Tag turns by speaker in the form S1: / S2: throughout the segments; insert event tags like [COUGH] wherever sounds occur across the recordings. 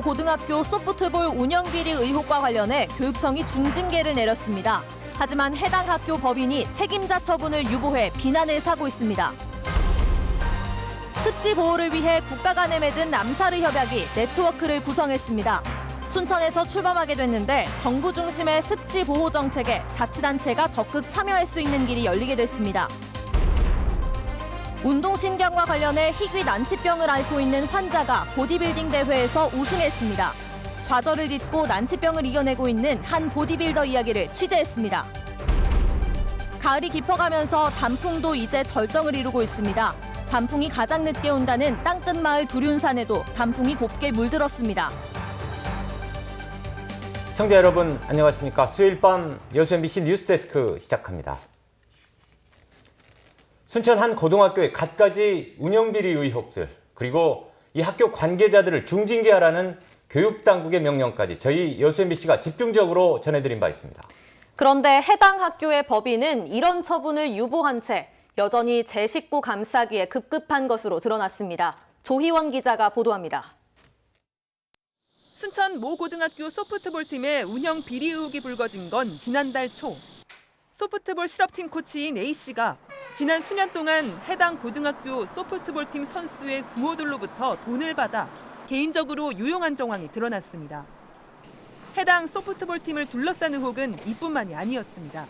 S1: 모 고등학교 소프트볼 운영비리 의혹과 관련해 교육청이 중징계를 내렸습니다. 하지만 해당 학교 법인이 책임자 처분을 유보해 비난을 사고 있습니다. 습지 보호를 위해 국가 간에 맺은 남사르 협약이 네트워크를 구성했습니다. 순천에서 출범하게 됐는데 정부 중심의 습지 보호 정책에 자치단체가 적극 참여할 수 있는 길이 열리게 됐습니다. 운동신경과 관련해 희귀 난치병을 앓고 있는 환자가 보디빌딩 대회에서 우승했습니다. 좌절을 딛고 난치병을 이겨내고 있는 한 보디빌더 이야기를 취재했습니다. 가을이 깊어가면서 단풍도 이제 절정을 이루고 있습니다. 단풍이 가장 늦게 온다는 땅끝 마을 두륜산에도 단풍이 곱게 물들었습니다.
S2: 시청자 여러분 안녕하십니까 수요일 밤 여수 MBC 뉴스데스크 시작합니다. 순천 한 고등학교의 갖가지 운영비리 의혹들 그리고 이 학교 관계자들을 중징계하라는 교육당국의 명령까지 저희 여수 MBC가 집중적으로 전해드린 바 있습니다.
S1: 그런데 해당 학교의 법인은 이런 처분을 유보한 채 여전히 제 식구 감싸기에 급급한 것으로 드러났습니다. 조희원 기자가 보도합니다.
S3: 순천 모 고등학교 소프트볼 팀의 운영 비리 의혹이 불거진 건 지난달 초. 소프트볼 실업팀 코치인 A 씨가 지난 수년 동안 해당 고등학교 소프트볼 팀 선수의 부모들로부터 돈을 받아 개인적으로 유용한 정황이 드러났습니다. 해당 소프트볼 팀을 둘러싼 의혹은 이뿐만이 아니었습니다.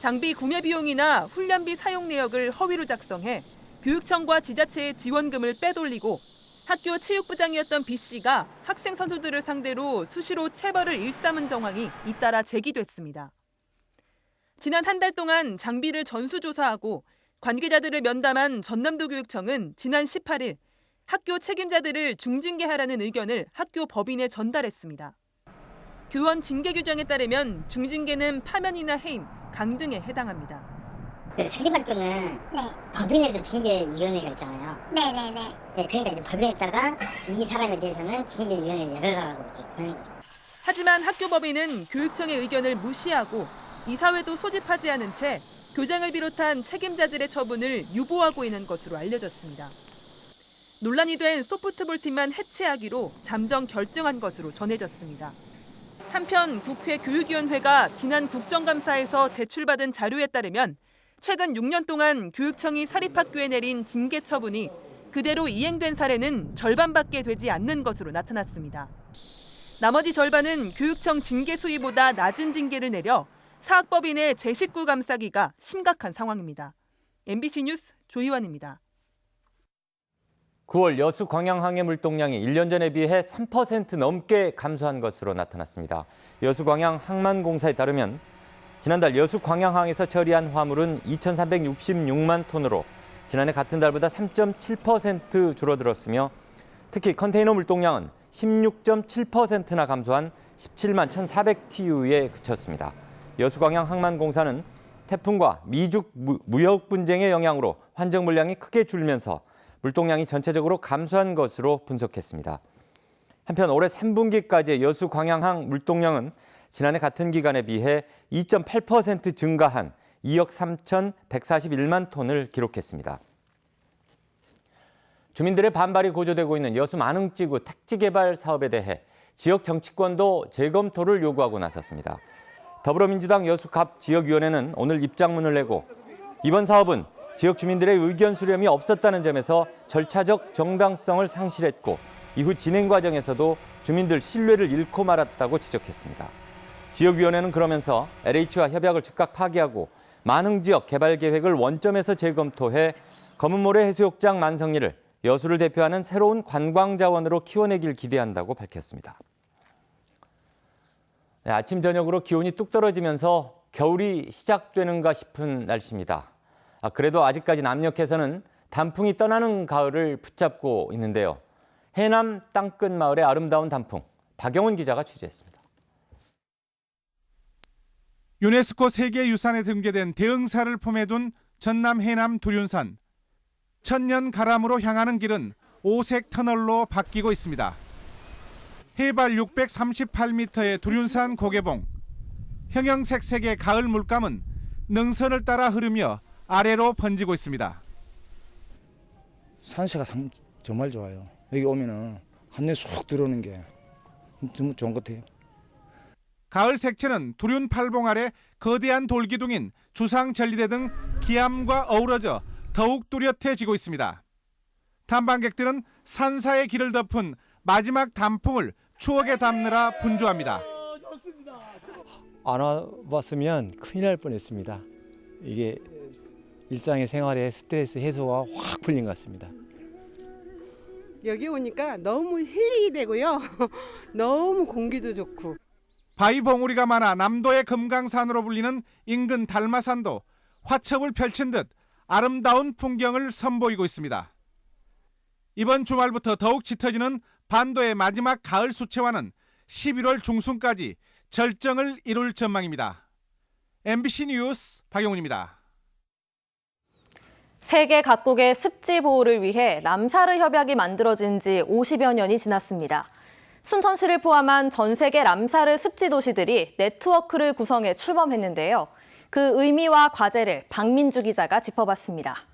S3: 장비 구매 비용이나 훈련비 사용 내역을 허위로 작성해 교육청과 지자체의 지원금을 빼돌리고 학교 체육부장이었던 B 씨가 학생 선수들을 상대로 수시로 체벌을 일삼은 정황이 잇따라 제기됐습니다. 지난 한 달 동안 장비를 전수조사하고 관계자들을 면담한 전남도 교육청은 지난 18일 학교 책임자들을 중징계하라는 의견을 학교 법인에 전달했습니다. 교원 징계 규정에 따르면 중징계는 파면이나 해임, 강 등에 해당합니다.
S4: 그 사립학교는
S5: 네,
S4: 법인에서 징계위원회가 있잖아요.
S5: 네네네.
S4: 예, 그러니까 이제 법인에다가 이 사람에 대해서는 징계위원회를 열어가고 이렇게 보는 거죠.
S3: 하지만 학교 법인은 교육청의 의견을 무시하고 이사회도 소집하지 않은 채 교장을 비롯한 책임자들의 처분을 유보하고 있는 것으로 알려졌습니다. 논란이 된 소프트볼 팀만 해체하기로 잠정 결정한 것으로 전해졌습니다. 한편 국회 교육위원회가 지난 국정감사에서 제출받은 자료에 따르면 최근 6년 동안 교육청이 사립학교에 내린 징계 처분이 그대로 이행된 사례는 절반밖에 되지 않는 것으로 나타났습니다. 나머지 절반은 교육청 징계 수위보다 낮은 징계를 내려 사학법인의 제19 감싸기가 심각한 상황입니다. MBC 뉴스 조이완입니다.
S2: 9월 여수 광양항의 물동량이 1년 전에 비해 3% 넘게 감소한 것으로 나타났습니다. 여수 광양 항만공사에 따르면 지난달 여수 광양항에서 처리한 화물은 2,366만 톤으로 지난해 같은 달보다 3.7% 줄어들었으며 특히 컨테이너 물동량은 16.7%나 감소한 17만 1,400TU에 그쳤습니다. 여수광양 항만공사는 태풍과 무- 무역 분쟁의 영향으로 환정 물량이 크게 줄면서 물동량이 전체적으로 감소한 것으로 분석했습니다. 한편 올해 3분기까지의 여수 광양항 물동량은 지난해 같은 기간에 비해 2.8% 증가한 2억 3,141만 톤을 기록했습니다. 주민들의 반발이 고조되고 있는 여수 만흥지구 택지 개발 사업에 대해 지역 정치권도 재검토를 요구하고 나섰습니다. 더불어민주당 여수갑 지역위원회는 오늘 입장문을 내고 이번 사업은 지역 주민들의 의견 수렴이 없었다는 점에서 절차적 정당성을 상실했고 이후 진행 과정에서도 주민들 신뢰를 잃고 말았다고 지적했습니다. 지역위원회는 그러면서 LH와 협약을 즉각 파기하고 만흥 지역 개발 계획을 원점에서 재검토해 검은모래 해수욕장 만성리를 여수를 대표하는 새로운 관광 자원으로 키워내길 기대한다고 밝혔습니다. 네, 아침 저녁으로 기온이 뚝 떨어지면서 겨울이 시작되는가 싶은 날씨입니다. 아, 그래도 아직까지 남녘에서는 단풍이 떠나는 가을을 붙잡고 있는데요. 해남 땅끝 마을의 아름다운 단풍 박영훈 기자가 취재했습니다.
S6: 유네스코 세계유산에 등재된 대흥사를 품에 둔 전남 해남 두륜산. 천년 가람으로 향하는 길은 오색 터널로 바뀌고 있습니다. 해발 638m의 두륜산 고개봉. 형형색색의 가을 물감은 능선을 따라 흐르며 아래로 번지고 있습니다.
S7: 산세가 참, 정말 좋아요. 여기 오면은 한눈에 쏙 들어오는
S5: 게좀 좋은 것 같아요.
S6: 가을 색채는 두륜 팔봉 아래 거대한 돌기둥인 주상 전리대 등 기암과 어우러져 더욱 뚜렷해지고 있습니다. 탐방객들은 산사의 길을 덮은 마지막 단풍을 추억에 담느라 분주합니다.
S7: 안 와봤으면 큰일 날 뻔했습니다. 이게 일상의 생활에 스트레스 해소가 확 풀린 것 같습니다.
S8: 여기 오니까 너무 힐링이 되고요. [LAUGHS] 너무 공기도 좋고.
S6: 바위 봉우리가 많아 남도의 금강산으로 불리는 인근 달마산도 화첩을 펼친 듯 아름다운 풍경을 선보이고 있습니다. 이번 주말부터 더욱 짙어지는 반도의 마지막 가을 수채화는 11월 중순까지 절정을 이룰 전망입니다. MBC 뉴스 박영훈입니다.
S1: 세계 각국의 습지 보호를 위해 람사르 협약이 만들어진 지 50여 년이 지났습니다. 순천시를 포함한 전 세계 람사르 습지 도시들이 네트워크를 구성해 출범했는데요. 그 의미와 과제를 박민주 기자가 짚어봤습니다.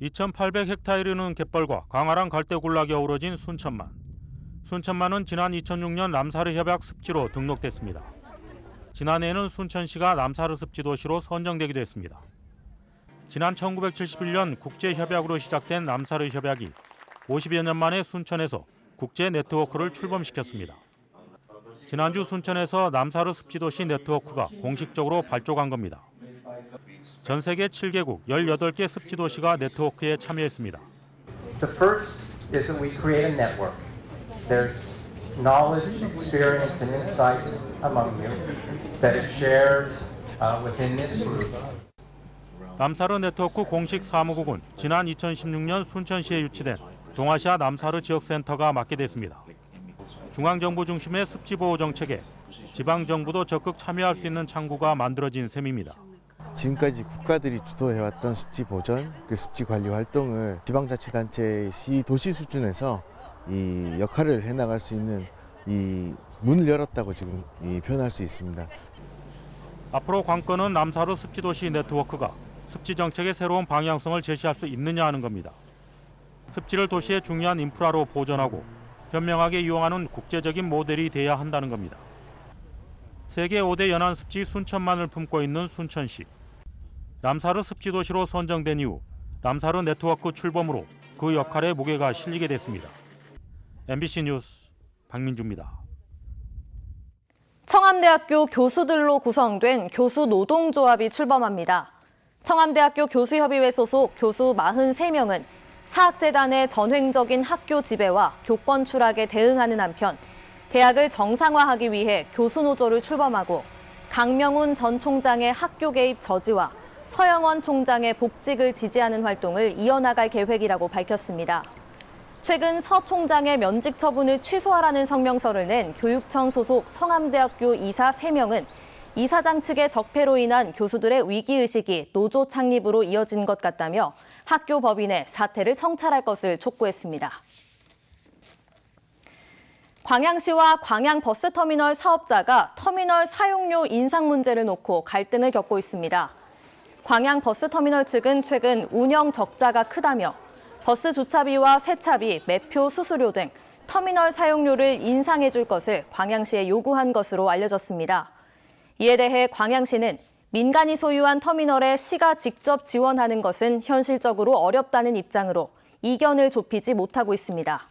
S9: 2,800헥타에 이르는 갯벌과 광활한 갈대군락이 어우러진 순천만. 순천만은 지난 2006년 람사르 협약 습지로 등록됐습니다. 지난해에는 순천시가 람사르 습지 도시로 선정되기도 했습니다. 지난 1971년 국제 협약으로 시작된 람사르 협약이 50여 년 만에 순천에서 국제 네트워크를 출범시켰습니다. 지난주 순천에서 남사르 습지도시 네트워크가 공식적으로 발족한 겁니다. 전 세계 7개국 18개 습지 도시가 네트워크에 참여했습니다.
S10: The first is that we create a network. There's knowledge, experience, and insights among you that is shared uh, within this group.
S9: 남사르 네트워크 공식 사무국은 지난 2016년 순천시에 유치된 동아시아 남사르 지역센터가 맡게 됐습니다. 중앙정부 중심의 습지보호 정책에 지방정부도 적극 참여할 수 있는 창구가 만들어진 셈입니다.
S11: 지금까지 국가들이 주도해왔던 습지 보전, 그 습지 관리 활동을 지방자치단체, 시, 도시 수준에서 이 역할을 해나갈 수 있는 이 문을 열었다고 지금 이 표현할 수 있습니다.
S9: 앞으로 관건은 남사르 습지 도시 네트워크가 습지 정책의 새로운 방향성을 제시할 수 있느냐 하는 겁니다. 습지를 도시의 중요한 인프라로 보존하고 현명하게 이용하는 국제적인 모델이 돼야 한다는 겁니다. 세계 5대 연안 습지 순천만을 품고 있는 순천시. 남사르 습지 도시로 선정된 이후 남사르 네트워크 출범으로 그 역할에 무게가 실리게 됐습니다. MBC 뉴스 박민주입니다.
S1: 청암대학교 교수들로 구성된 교수 노동조합이 출범합니다. 청암대학교 교수협의회 소속 교수 43명은 사학재단의 전횡적인 학교 지배와 교권 추락에 대응하는 한편 대학을 정상화하기 위해 교수노조를 출범하고 강명훈 전 총장의 학교 개입 저지와 서영원 총장의 복직을 지지하는 활동을 이어나갈 계획이라고 밝혔습니다. 최근 서 총장의 면직 처분을 취소하라는 성명서를 낸 교육청 소속 청암대학교 이사 3명은 이사장 측의 적폐로 인한 교수들의 위기의식이 노조 창립으로 이어진 것 같다며 학교 법인에 사퇴를 성찰할 것을 촉구했습니다. 광양시와 광양 버스터미널 사업자가 터미널 사용료 인상 문제를 놓고 갈등을 겪고 있습니다. 광양 버스터미널 측은 최근 운영 적자가 크다며 버스 주차비와 세차비, 매표 수수료 등 터미널 사용료를 인상해 줄 것을 광양시에 요구한 것으로 알려졌습니다. 이에 대해 광양시는 민간이 소유한 터미널에 시가 직접 지원하는 것은 현실적으로 어렵다는 입장으로 이견을 좁히지 못하고 있습니다.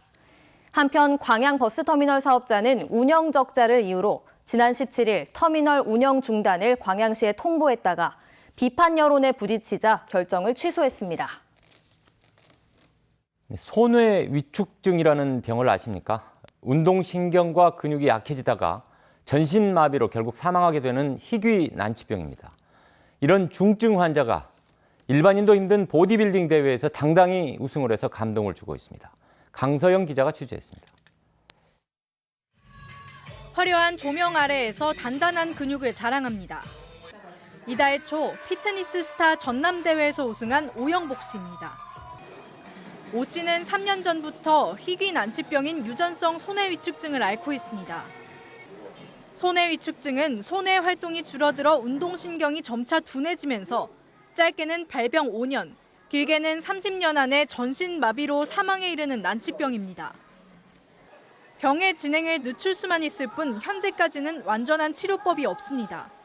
S1: 한편 광양 버스터미널 사업자는 운영 적자를 이유로 지난 17일 터미널 운영 중단을 광양시에 통보했다가 비판 여론에 부딪히자 결정을 취소했습니다.
S2: 손외 위축증이라는 병을 아십니까? 운동신경과 근육이 약해지다가 전신마비로 결국 사망하게 되는 희귀 난치병입니다. 이런 중증 환자가 일반인도 힘든 보디빌딩 대회에서 당당히 우승을 해서 감동을 주고 있습니다. 강서영 기자가 취재했습니다.
S12: 화려한 조명 아래에서 단단한 근육을 자랑합니다. 이달 초 피트니스 스타 전남대회에서 우승한 오영복 씨입니다. 오 씨는 3년 전부터 희귀 난치병인 유전성 손해 위축증을 앓고 있습니다. 손해 위축증은 손해 활동이 줄어들어 운동신경이 점차 둔해지면서 짧게는 발병 5년, 길게는 30년 안에 전신 마비로 사망에 이르는 난치병입니다. 병의 진행을 늦출 수만 있을 뿐 현재까지는 완전한 치료법이 없습니다.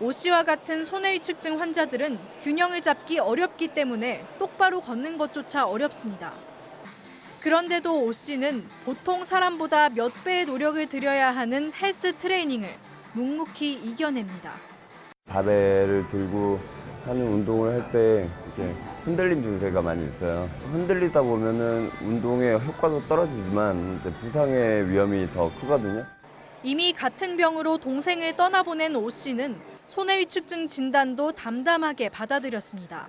S12: 오 씨와 같은 손해위축증 환자들은 균형을 잡기 어렵기 때문에 똑바로 걷는 것조차 어렵습니다. 그런데도 오 씨는 보통 사람보다 몇 배의 노력을 들여야 하는 헬스 트레이닝을 묵묵히 이겨냅니다.
S5: 바벨을 들고 하는 운동을 할 때 이렇게 흔들림 증세가 많이 있어요. 흔들리다 보면은 운동의 효과도 떨어지지만 부상의 위험이 더 크거든요.
S12: 이미 같은 병으로 동생을 떠나보낸 오 씨는 손해위축증 진단도 담담하게 받아들였습니다.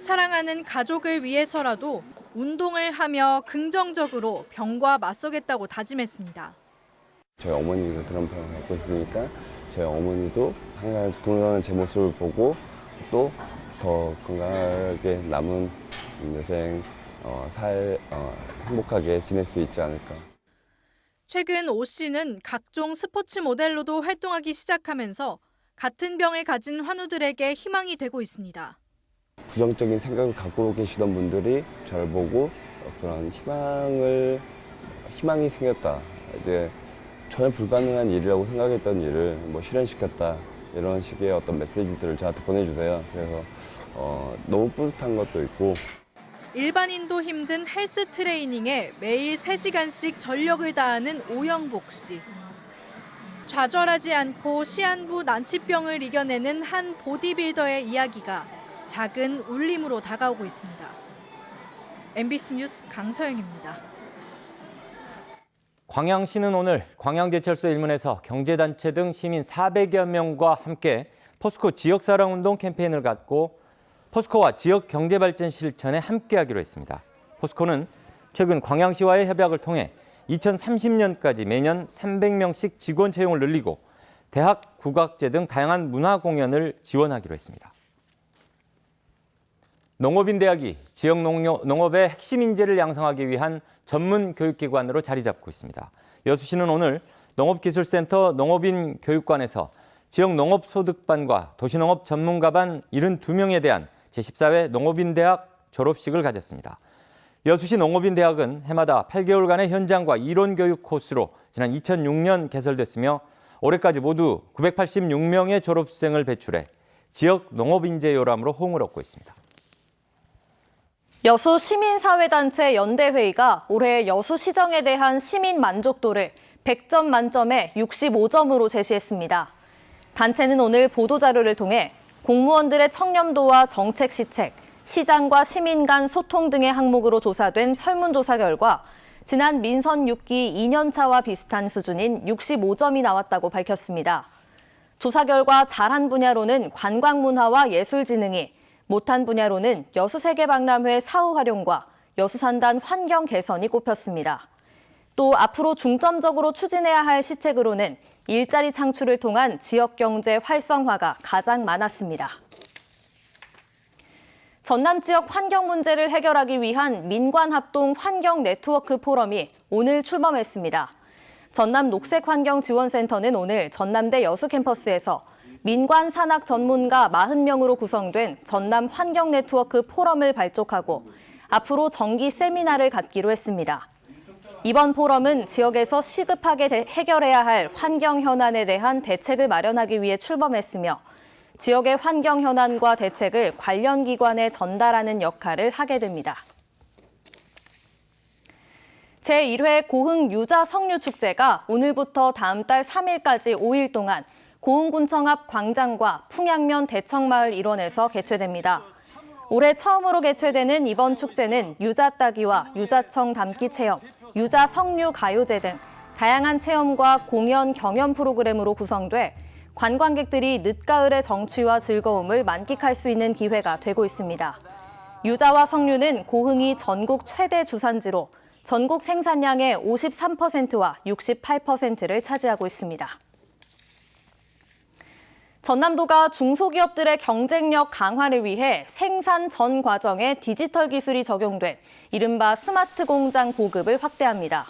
S12: 사랑하는 가족을 위해서라도 운동을 하며 긍정적으로 병과 맞서겠다고 다짐했습니다.
S5: 저희 어머니가 그런 병을 갖고 있으니까 저희 어머니도 항상 건강한 제 모습을 보고 또 더 건강하게 남은 여생 어, 살 어, 행복하게 지낼 수 있지 않을까.
S12: 최근 오 씨는 각종 스포츠 모델로도 활동하기 시작하면서 같은 병을 가진 환우들에게 희망이 되고 있습니다.
S5: 부정적인 생각을 갖고 계시던 분들이 저를 보고 그런 희망을 희망이 생겼다. 이제 전혀 불가능한 일이라고 생각했던 일을 뭐 실현시켰다. 이런 식의 어떤 메시지들을 저한테 보내주세요. 그래서 어, 너무 뿌듯한 것도 있고
S12: 일반인도 힘든 헬스 트레이닝에 매일 3시간씩 전력을 다하는 오영복 씨. 좌절하지 않고 시한부 난치병을 이겨내는 한 보디빌더의 이야기가 작은 울림으로 다가오고 있습니다. MBC 뉴스 강서영입니다.
S2: 광양시는 오늘 광양제철소 일문에서 경제단체 등 시민 400여 명과 함께 포스코 지역사랑운동 캠페인을 갖고 포스코와 지역 경제발전 실천에 함께하기로 했습니다. 포스코는 최근 광양시와의 협약을 통해 2030년까지 매년 300명씩 직원 채용을 늘리고 대학, 국악제 등 다양한 문화 공연을 지원하기로 했습니다. 농업인 대학이 지역 농업, 농업의 핵심 인재를 양성하기 위한 전문 교육기관으로 자리 잡고 있습니다. 여수시는 오늘 농업기술센터 농업인 교육관에서 지역 농업소득반과 도시농업 전문가반 72명에 대한 제14회 농업인 대학 졸업식을 가졌습니다. 여수시 농업인대학은 해마다 8개월간의 현장과 이론 교육 코스로 지난 2006년 개설됐으며 올해까지 모두 986명의 졸업생을 배출해 지역 농업인재 요람으로 호응을 얻고 있습니다.
S1: 여수 시민사회단체 연대회의가 올해 여수시정에 대한 시민 만족도를 100점 만점에 65점으로 제시했습니다. 단체는 오늘 보도자료를 통해 공무원들의 청렴도와 정책 시책, 시장과 시민 간 소통 등의 항목으로 조사된 설문조사 결과 지난 민선 6기 2년차와 비슷한 수준인 65점이 나왔다고 밝혔습니다. 조사 결과 잘한 분야로는 관광문화와 예술진흥이, 못한 분야로는 여수세계박람회 사후 활용과 여수산단 환경 개선이 꼽혔습니다. 또 앞으로 중점적으로 추진해야 할 시책으로는 일자리 창출을 통한 지역 경제 활성화가 가장 많았습니다. 전남 지역 환경 문제를 해결하기 위한 민관 합동 환경 네트워크 포럼이 오늘 출범했습니다. 전남 녹색환경지원센터는 오늘 전남대 여수 캠퍼스에서 민관 산학 전문가 40명으로 구성된 전남 환경 네트워크 포럼을 발족하고 앞으로 정기 세미나를 갖기로 했습니다. 이번 포럼은 지역에서 시급하게 해결해야 할 환경 현안에 대한 대책을 마련하기 위해 출범했으며 지역의 환경 현안과 대책을 관련 기관에 전달하는 역할을 하게 됩니다. 제1회 고흥 유자 석류 축제가 오늘부터 다음 달 3일까지 5일 동안 고흥군청 앞 광장과 풍양면 대청마을 일원에서 개최됩니다. 올해 처음으로 개최되는 이번 축제는 유자 따기와 유자청 담기 체험, 유자 석류 가요제 등 다양한 체험과 공연, 경연 프로그램으로 구성돼 관광객들이 늦가을의 정취와 즐거움을 만끽할 수 있는 기회가 되고 있습니다. 유자와 석류는 고흥이 전국 최대 주산지로 전국 생산량의 53%와 68%를 차지하고 있습니다. 전남도가 중소기업들의 경쟁력 강화를 위해 생산 전 과정에 디지털 기술이 적용된 이른바 스마트 공장 보급을 확대합니다.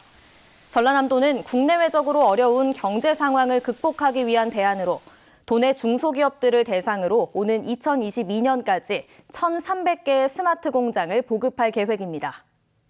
S1: 전라남도는 국내외적으로 어려운 경제 상황을 극복하기 위한 대안으로 도내 중소기업들을 대상으로 오는 2022년까지 1,300개의 스마트 공장을 보급할 계획입니다.